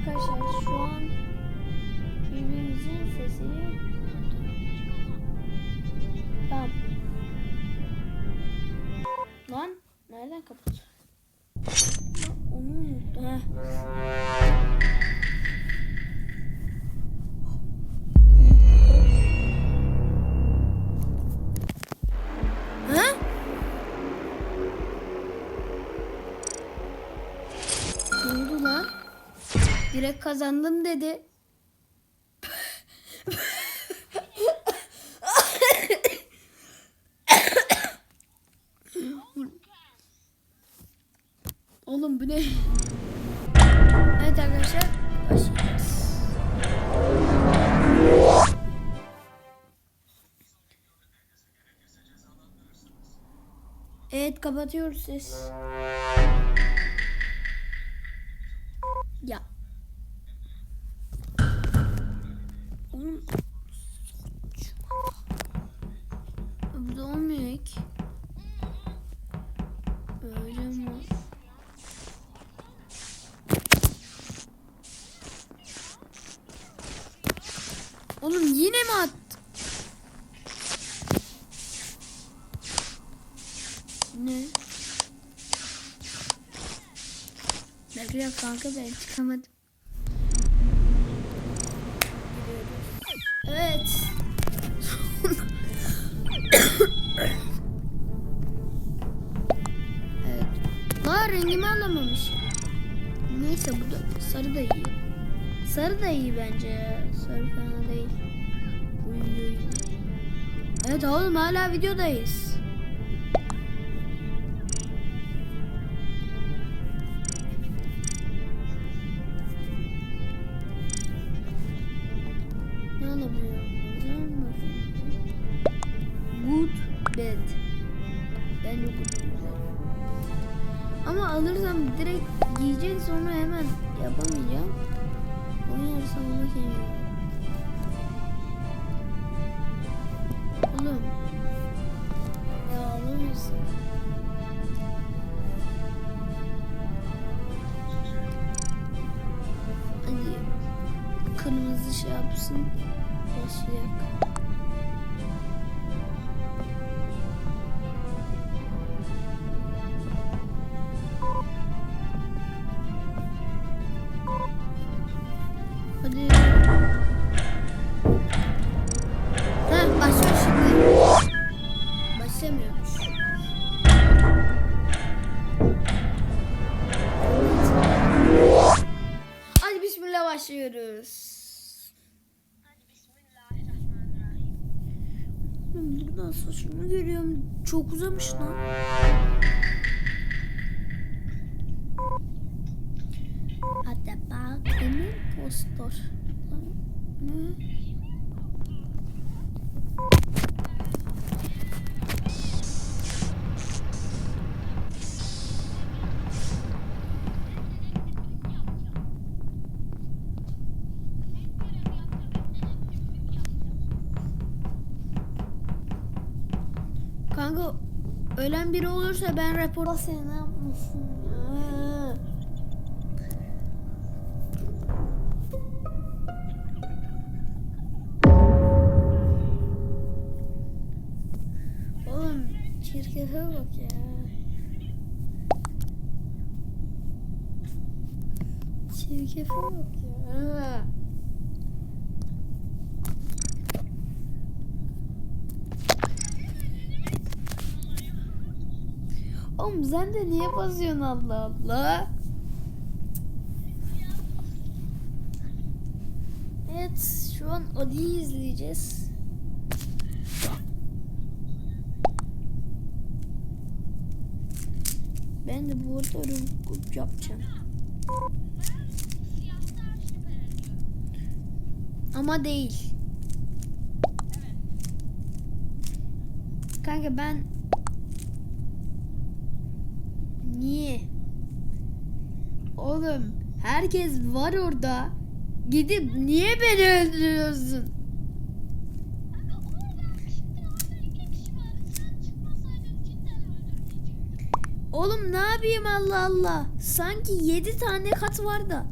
arkadaşlar şu an birbirimizin sesini Tamam. Lan nereden kapat? Onu unuttum. Heh. Kazandım dedi. Oğlum bu ne? Evet arkadaşlar. Evet kapatıyoruz ses. Oğlum yine mi attı? Ne? Bekle kanka ben çıkamadım. Sarı da iyi bence ya. Sarı fena değil. Evet oğlum hala videodayız. Kırmızı şey yapsın. Başlayak. Buradan saçımı görüyorum. Çok uzamış lan. Hadi bakalım postor. Ne? Ölen biri olursa ben rapor... Sen ne yapmışsın ya? Oğlum çirkefe bak ya. Çirkefe bak ya. Oğlum sen de niye basıyorsun Allah Allah? Evet şu an Ali'yi izleyeceğiz. Ben de bu arada rünkut yapacağım. Ama değil. Kanka ben Niye? Oğlum herkes var orada. Gidip niye beni öldürüyorsun? Oğlum ne yapayım Allah Allah. Sanki 7 tane kat var da.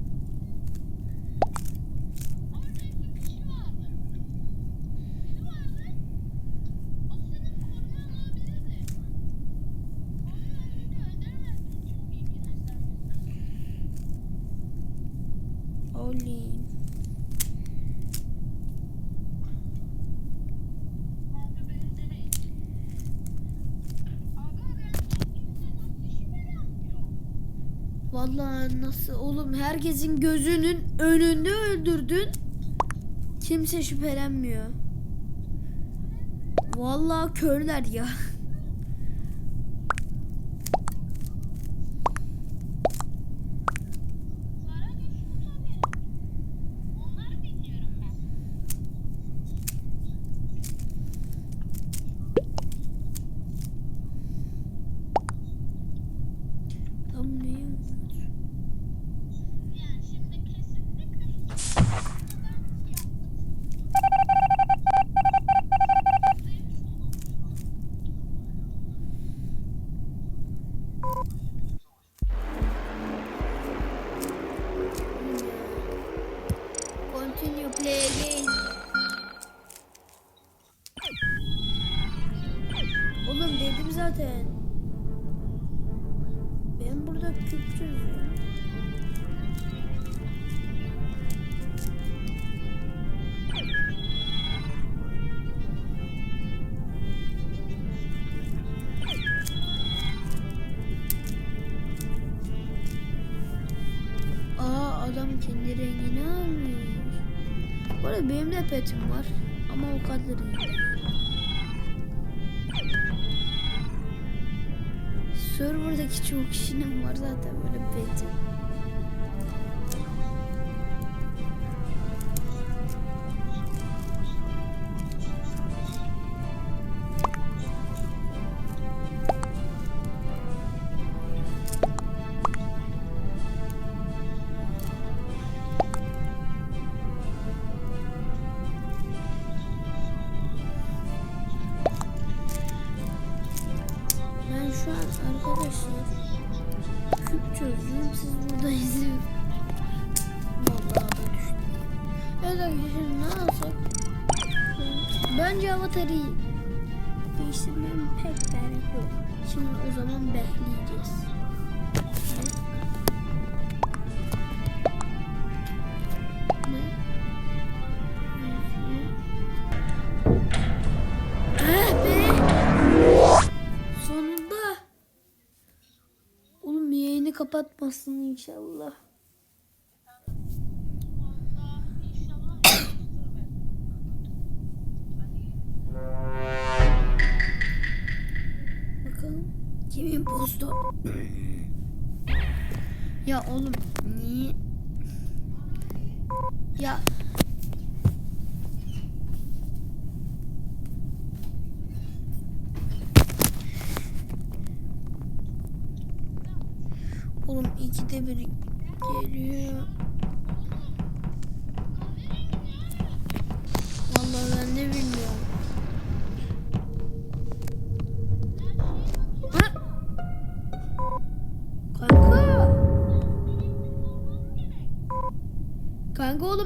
Vallahi nasıl oğlum herkesin gözünün önünde öldürdün. Kimse şüphelenmiyor. Vallahi körler ya. Again. Oğlum dedim zaten. Ben burada küp. Benim de petim var. Ama o kadar iyi. Serverdaki çoğu kişinin var zaten böyle peti. Evet arkadaşlar ne alsak? Bence avatarı iyi. Değiştirmem pek gerek yok. Şimdi o zaman bekleyeceğiz. Sonunda. Oğlum yayını kapatmasın inşallah. Kimin postu? ya oğlum niye? Ya Oğlum ikide bir geliyor. Vallahi ben de bilmiyorum.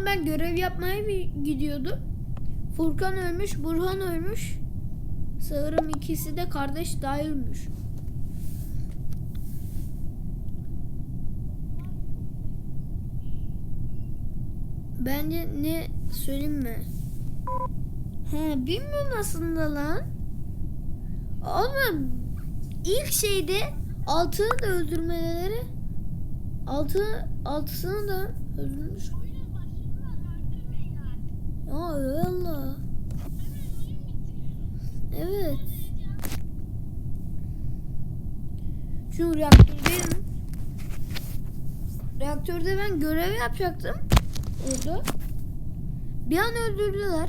Ben görev yapmaya bir gidiyordum. Furkan ölmüş, Burhan ölmüş. Sanırım ikisi de kardeş daha. Bence ne söyleyeyim mi? He bilmiyorum aslında lan. Ama ilk şeyde altını da öldürmeleri altı altısını da öldürmüş. Ya valla. Evet. Şu reaktördeyim. Reaktörde ben görev yapacaktım. Orada. Bir an öldürdüler.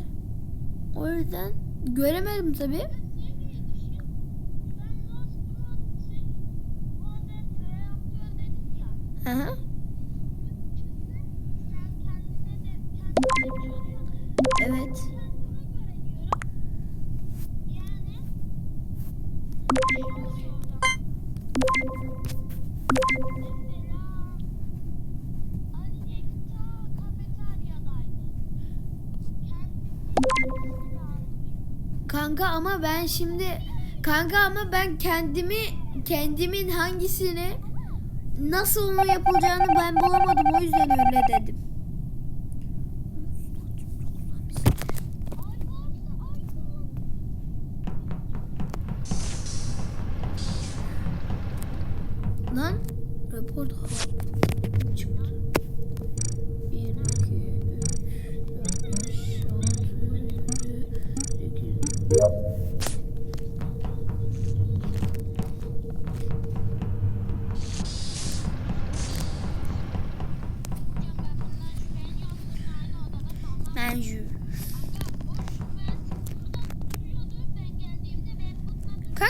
O yüzden göremedim tabi. Ne diye düşün? Sen Lost Command şey, Modern Reaktör dedin ya. Hı hı. Sen kendine de kendine çözüyorsun. Evet. Kanka ama ben şimdi kanka ama ben kendimi kendimin hangisini nasıl onu yapılacağını ben bulamadım o yüzden öyle dedim.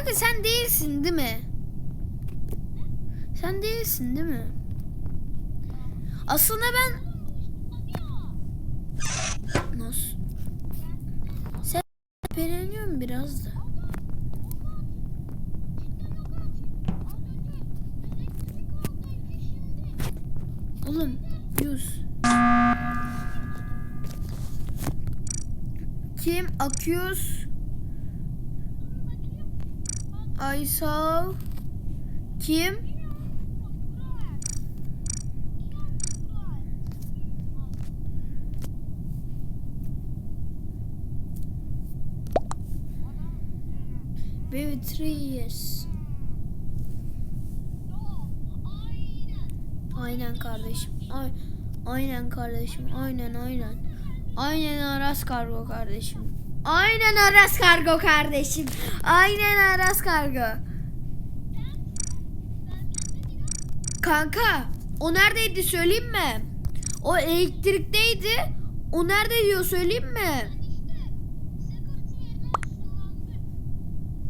Kanka sen değilsin değil mi? Sen değilsin değil mi? Aslında ben nasıl? Sen şüpheleniyorum biraz da. Oğlum yüz. Kim? Akıyoruz. Aysal. Kim? Baby three years. Aynen kardeşim. Ay, aynen kardeşim. Aynen aynen. Aynen Aras Kargo kardeşim. Aynen Aras Kargo kardeşim. Aynen Aras Kargo. Kanka o neredeydi söyleyeyim mi? O elektrikteydi. O nerede diyor söyleyeyim mi?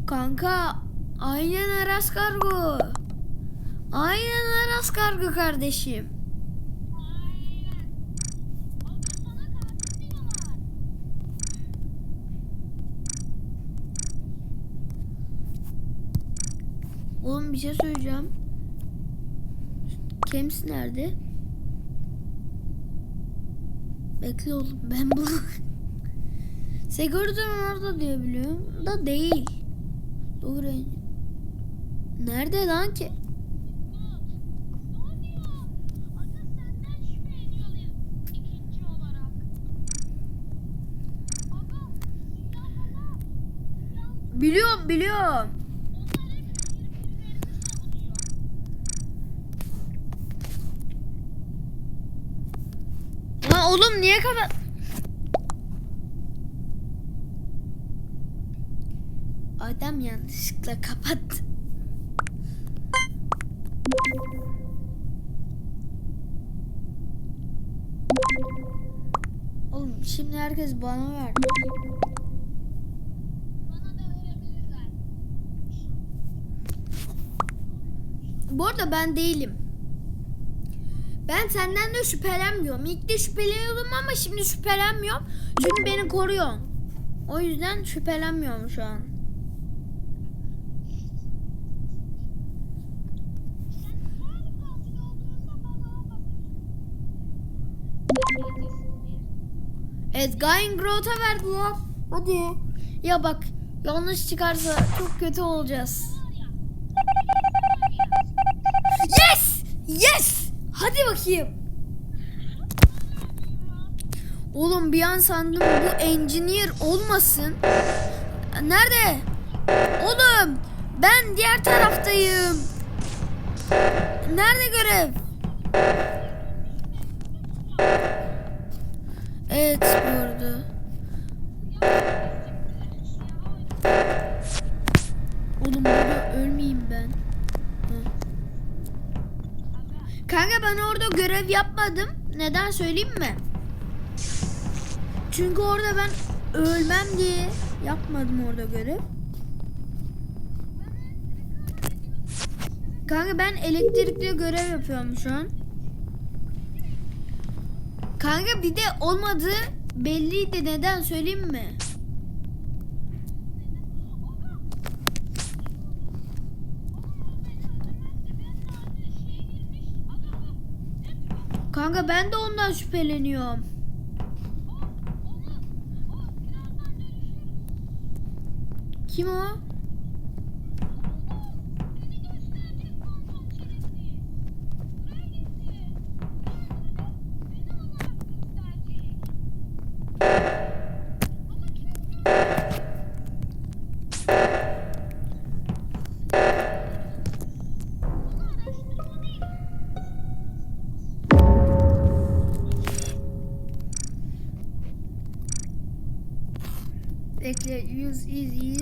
Kanka aynen Aras Kargo. Aynen Aras Kargo kardeşim. Oğlum bir şey söyleyeceğim. Kems nerede? Bekle oğlum ben bunu Security'nin orada diye biliyorum da değil. Doğru. Nerede lan ki? Biliyorum biliyorum. Oğlum niye kapat? Adam yanlışlıkla kapattı. Oğlum şimdi herkes bana verdi. Bu arada ben değilim. Ben senden de şüphelenmiyorum. İlk de şüpheleniyordum ama şimdi şüphelenmiyorum. Çünkü beni koruyorsun. O yüzden şüphelenmiyorum şu an. Evet Gain Growth'a verdiler. Hadi. Ya bak yanlış çıkarsa çok kötü olacağız. Yes! Yes! Hadi bakayım. Oğlum bir an sandım bu engineer olmasın. Nerede? Oğlum ben diğer taraftayım. Nerede görev? Evet arada. Oğlum burada ölmeyeyim Kanka ben orada görev yapmadım. Neden söyleyeyim mi? Çünkü orada ben ölmem diye yapmadım orada görev. Kanka ben elektrikli görev yapıyorum şu an. Kanka bir de olmadığı belliydi. Neden söyleyeyim mi? Kanka ben de ondan şüpheleniyorum. Kim o? Bekle,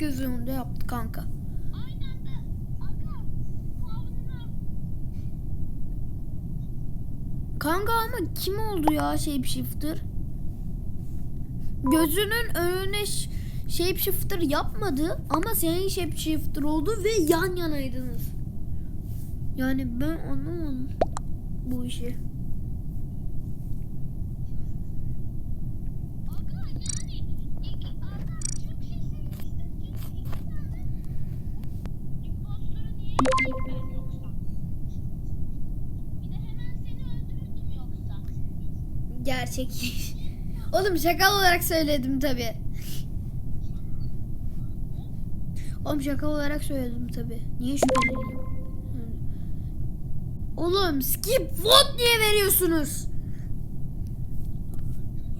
herkes önünde yaptı kanka. Kanka ama kim oldu ya shapeshifter? Gözünün önüne shapeshifter yapmadı ama senin shapeshifter oldu ve yan yanaydınız. Yani ben anlamadım bu işi. Aga yani iki adam çok şey seçmiştim çünkü iki tane impostörü niye yapayım ben yoksa? Bir de hemen seni öldürürdüm yoksa. Gerçek. Oğlum şaka olarak söyledim tabi. Oğlum şaka olarak söyledim tabi. Niye şüpheleniyorum? Oğlum skip vote niye veriyorsunuz?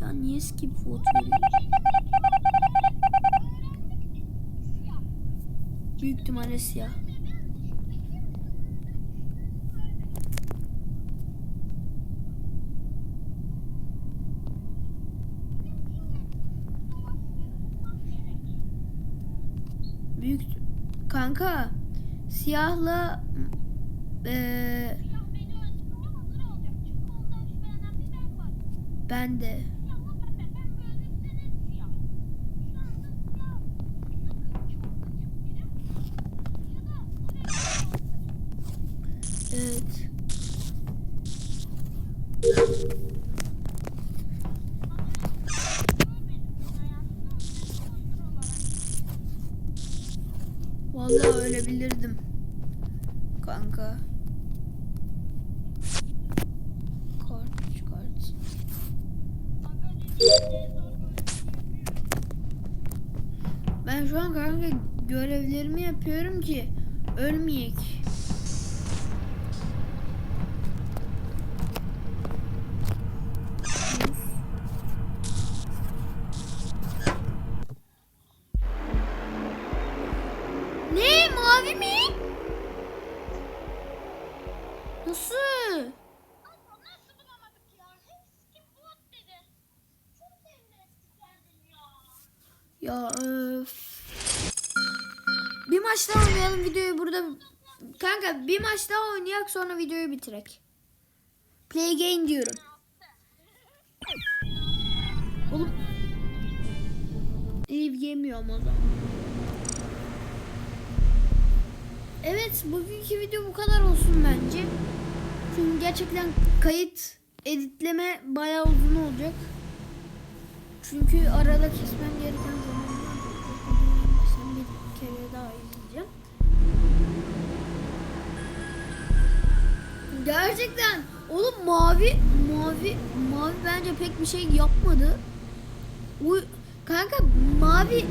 Ya niye skip vote veriyorsunuz? Büyük ihtimalle siyah. Büyük kanka siyahla eee Ya beni öldürmeye hazır olacak çünkü ondan şüphelenen bir ben var. ben de Siyahla pembe, pembe öldürürse net siyah. Şu anda siyah ya çok gıcık biri ya da direkt evet. görmedim ben hayatımda impostor olarak. Vallahi ölebilirdim. Kanka. Kart çıkart. Aga ciddi zor Ben şu an kanka görevlerimi yapıyorum ki ölmeyek. Maç daha oynayak sonra videoyu bitirek. Play game diyorum. Oğlum. İyi yemiyorum o zaman. Evet bugünkü video bu kadar olsun bence. Çünkü gerçekten kayıt editleme bayağı uzun olacak. Çünkü arada kesmem gereken Gerçekten oğlum mavi mavi mavi bence pek bir şey yapmadı. O kanka mavi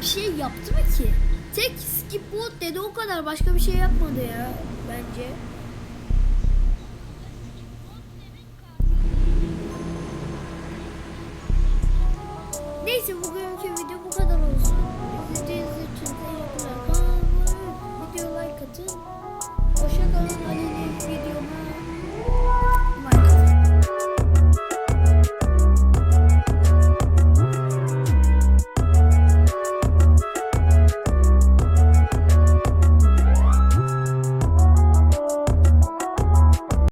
bir şey yaptı mı ki? Tek skip bot dedi o kadar başka bir şey yapmadı ya bence.